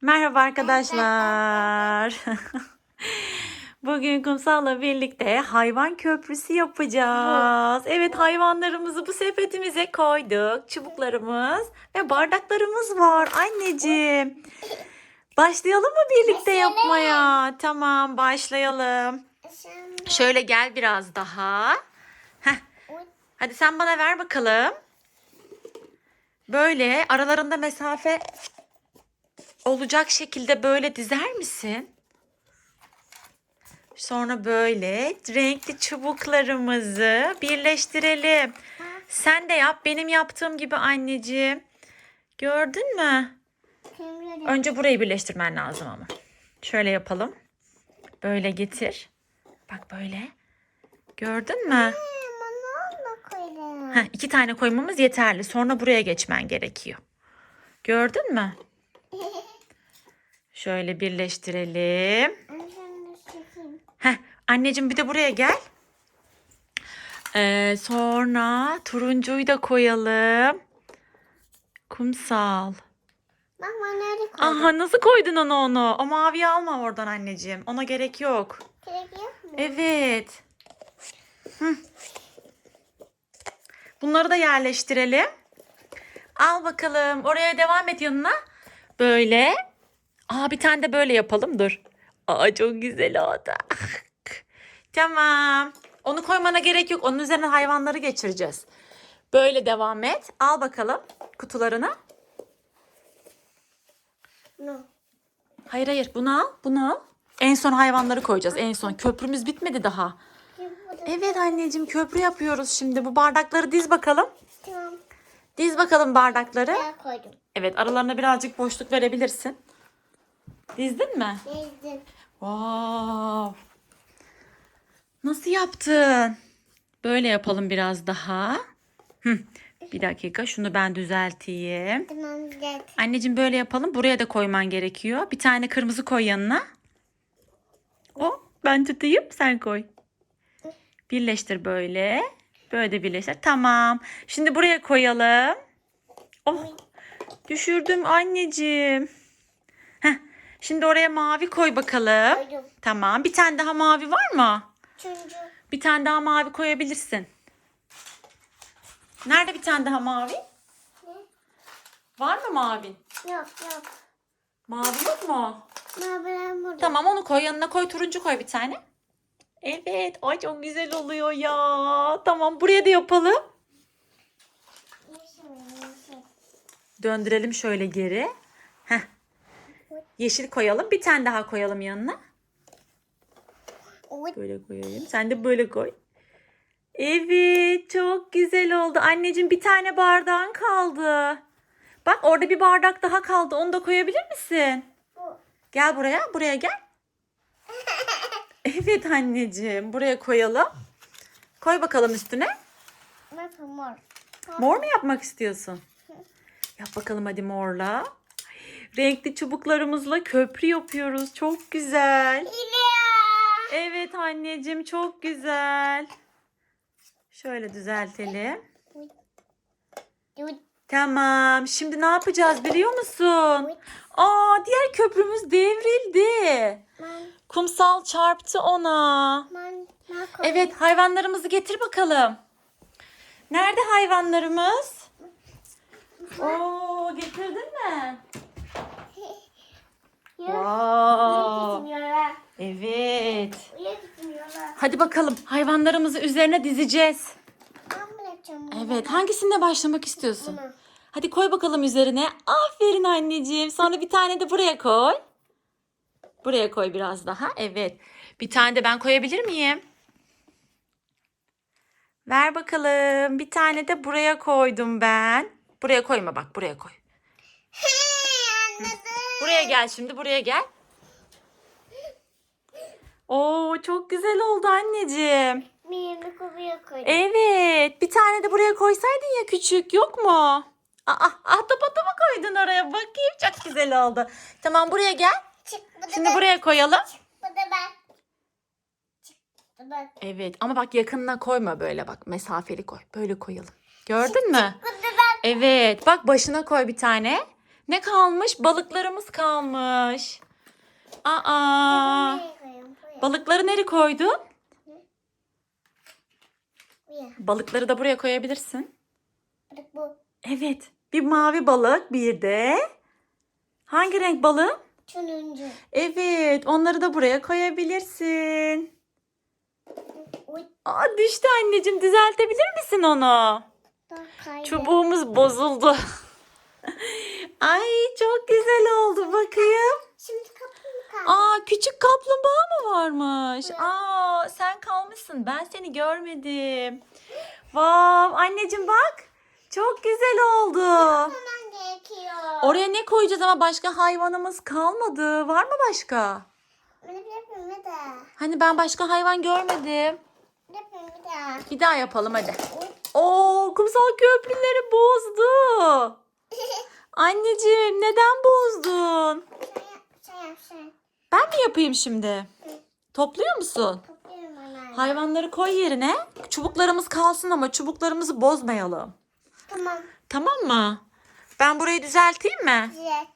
Merhaba arkadaşlar. Bugün Kumsal'la birlikte hayvan köprüsü yapacağız. Evet hayvanlarımızı bu sepetimize koyduk. Çubuklarımız ve bardaklarımız var anneciğim. Başlayalım mı birlikte yapmaya? Tamam başlayalım. Şöyle gel biraz daha. Heh. Hadi sen bana ver bakalım. Böyle aralarında mesafe olacak şekilde böyle dizer misin? Sonra böyle renkli çubuklarımızı birleştirelim. Sen de yap benim yaptığım gibi anneciğim. Gördün mü? Önce burayı birleştirmen lazım ama. Şöyle yapalım. Böyle getir. Bak böyle. Gördün mü? Heh, iki tane koymamız yeterli. Sonra buraya geçmen gerekiyor. Gördün mü? Şöyle birleştirelim. Heh, anneciğim bir de buraya gel. Ee, sonra turuncuyu da koyalım. Kumsal. Ben nerede koydum? Aha nasıl koydun onu onu? O maviyi alma oradan anneciğim. Ona gerek yok. Gerek yok mu? Evet. Hı. Bunları da yerleştirelim. Al bakalım. Oraya devam et yanına. Böyle. Aa bir tane de böyle yapalım. Dur. Aa çok güzel oldu. tamam. Onu koymana gerek yok. Onun üzerine hayvanları geçireceğiz. Böyle devam et. Al bakalım kutularını. No. Hayır hayır bunu al. Bunu al. En son hayvanları koyacağız. En son. Köprümüz bitmedi daha. Evet anneciğim köprü yapıyoruz şimdi. Bu bardakları diz bakalım. Tamam. Diz bakalım bardakları. Ben koydum. Evet aralarına birazcık boşluk verebilirsin. Dizdin mi? Gezdim. Wow. Nasıl yaptın? Böyle yapalım biraz daha. Hı. Bir dakika şunu ben düzelteyim. Tamam. Anneciğim böyle yapalım. Buraya da koyman gerekiyor. Bir tane kırmızı koy yanına. O ben tutayım sen koy. Birleştir böyle. Böyle de birleştir. Tamam. Şimdi buraya koyalım. Oh düşürdüm anneciğim. Şimdi oraya mavi koy bakalım. Koydum. Tamam. Bir tane daha mavi var mı? Çünkü Bir tane daha mavi koyabilirsin. Nerede bir tane daha mavi? Var mı mavin? yok yok. Mavi yok mu? Maviler burada. Tamam onu koy yanına koy turuncu koy bir tane. Evet ay çok güzel oluyor ya. Tamam buraya da yapalım. Döndürelim şöyle geri. Yeşil koyalım bir tane daha koyalım yanına. Böyle koyayım. Sen de böyle koy. Evet çok güzel oldu. Anneciğim bir tane bardağın kaldı. Bak orada bir bardak daha kaldı. Onu da koyabilir misin? Gel buraya. Buraya gel. Evet anneciğim. Buraya koyalım. Koy bakalım üstüne. Mor. Mor mu yapmak istiyorsun? Yap bakalım hadi morla. Renkli çubuklarımızla köprü yapıyoruz. Çok güzel. Evet anneciğim çok güzel. Şöyle düzeltelim. Tamam. Şimdi ne yapacağız biliyor musun? Aa diğer köprümüz devrildi. Kumsal çarptı ona. Evet hayvanlarımızı getir bakalım. Nerede hayvanlarımız? Oo getirdin mi? Wow. Evet. Hadi bakalım hayvanlarımızı üzerine dizeceğiz. Evet hangisinde başlamak istiyorsun? Hadi koy bakalım üzerine. Aferin anneciğim. Sonra bir tane de buraya koy. Buraya koy biraz daha. Evet. Bir tane de ben koyabilir miyim? Ver bakalım. Bir tane de buraya koydum ben. Buraya koyma bak. Buraya koy. Buraya gel şimdi. Buraya gel. Oo çok güzel oldu anneciğim. Birini kopya koydum. Evet. Bir tane de buraya koysaydın ya küçük. Yok mu? Aa, ahtapot'u mu koydun oraya? Bakayım çok güzel oldu. Tamam buraya gel. Çık bu da Şimdi ben. buraya koyalım. Bu da ben. Çık bu da ben. Evet ama bak yakınına koyma böyle bak. Mesafeli koy. Böyle koyalım. Gördün mü? Bu da ben. Evet. Bak başına koy bir tane. Ne kalmış? Balıklarımız kalmış. Aa. Balıkları nereye koydun? Balıkları da buraya koyabilirsin. Bu. Evet. Bir mavi balık, bir de hangi renk balığı? Turuncu. Evet, onları da buraya koyabilirsin. Aa, düştü anneciğim. Düzeltebilir misin onu? Çubuğumuz bozuldu. Ay çok güzel oldu bakayım. Şimdi kaldı? Aa küçük kaplumbağa mı varmış? Aa sen kalmışsın. Ben seni görmedim. Vav anneciğim bak. Çok güzel oldu. Oraya ne koyacağız ama başka hayvanımız kalmadı. Var mı başka? Hani ben başka hayvan görmedim. Bir daha. Yapalım hadi. Oo kumsal köprüleri bozdu. Anneciğim neden bozdun? Sen yap, sen yap, sen. Ben mi yapayım şimdi? Topluyor musun? Topluyorum. Hayvanları koy yerine. Çubuklarımız kalsın ama çubuklarımızı bozmayalım. Tamam. Tamam mı? Ben burayı düzelteyim mi? Evet.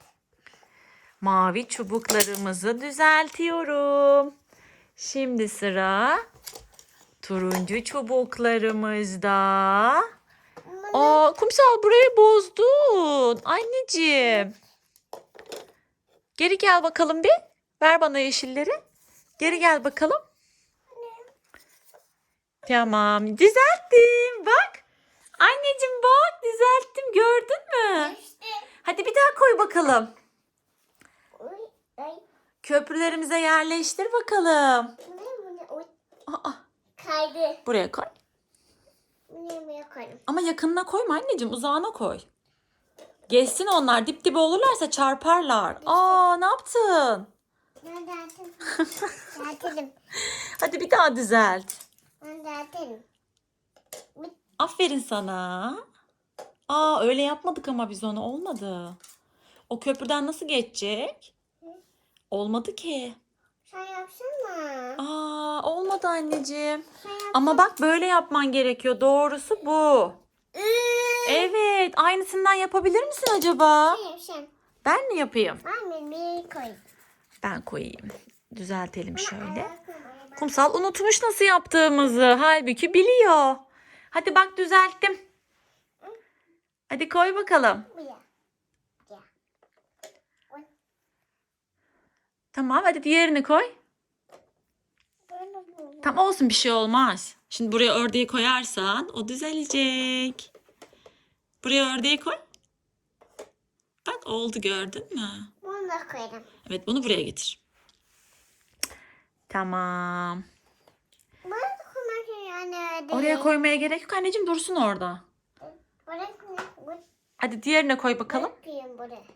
Mavi çubuklarımızı düzeltiyorum. Şimdi sıra turuncu çubuklarımızda. Aa, kumsal burayı bozdun. Anneciğim. Geri gel bakalım bir. Ver bana yeşilleri. Geri gel bakalım. Tamam. Düzelttim. Bak. Anneciğim bak düzelttim. Gördün mü? Hadi bir daha koy bakalım. Köprülerimize yerleştir bakalım. Aa, Kaydı. buraya koy. Koydum. Ama yakınına koyma anneciğim. Uzağına koy. Geçsin onlar. Dip dibe olurlarsa çarparlar. Aa ne yaptın? Ben dertim. Dertelim. Hadi bir daha düzelt. Ben dertelim. Aferin sana. Aa öyle yapmadık ama biz onu olmadı. O köprüden nasıl geçecek? Olmadı ki. Sen yapsana. Aa olmadı anneciğim. Yap. Ama bak böyle yapman gerekiyor. Doğrusu bu. Evet, aynısından yapabilir misin acaba? Sen. Ben mi yapayım? Ben koyayım. Düzeltelim şöyle. Kumsal unutmuş nasıl yaptığımızı. Halbuki biliyor. Hadi bak düzelttim. Hadi koy bakalım. Tamam hadi diğerini koy. Tam olsun bir şey olmaz. Şimdi buraya ördeği koyarsan o düzelecek. Buraya ördeği koy. Bak oldu gördün mü? Bunu da koydum. Evet bunu buraya getir. Tamam. Bunu da koymak yani. Oraya koymaya gerek yok anneciğim dursun orada. Buraya. Hadi diğerine koy bakalım.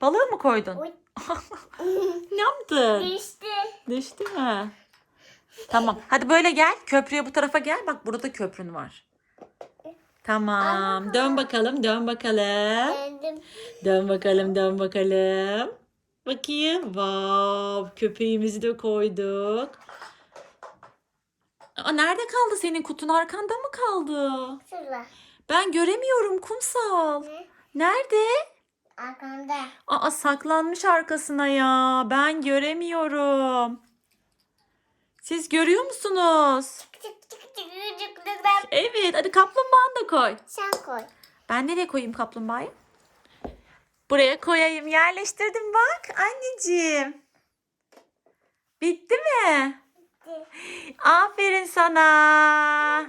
Balığı mı koydun? Ne yaptın? Düştü. Düştü mü? Tamam. Hadi böyle gel. Köprüye bu tarafa gel. Bak burada köprün var. Tamam. Dön bakalım. Dön bakalım. Geldim. Dön bakalım. Dön bakalım. Bakayım. Vav. Köpeğimizi de koyduk. Aa, nerede kaldı senin kutun? Arkanda mı kaldı? Şurada. Ben göremiyorum kumsal. Ne? Nerede? Arkamda. Aa saklanmış arkasına ya. Ben göremiyorum. Siz görüyor musunuz? Küçük küçük küçük küçük küçük. Evet, hadi kaplumbağanı da koy. Sen koy. Ben nereye koyayım kaplumbağayı? Buraya koyayım. Yerleştirdim bak anneciğim. Bitti mi? Aferin sana.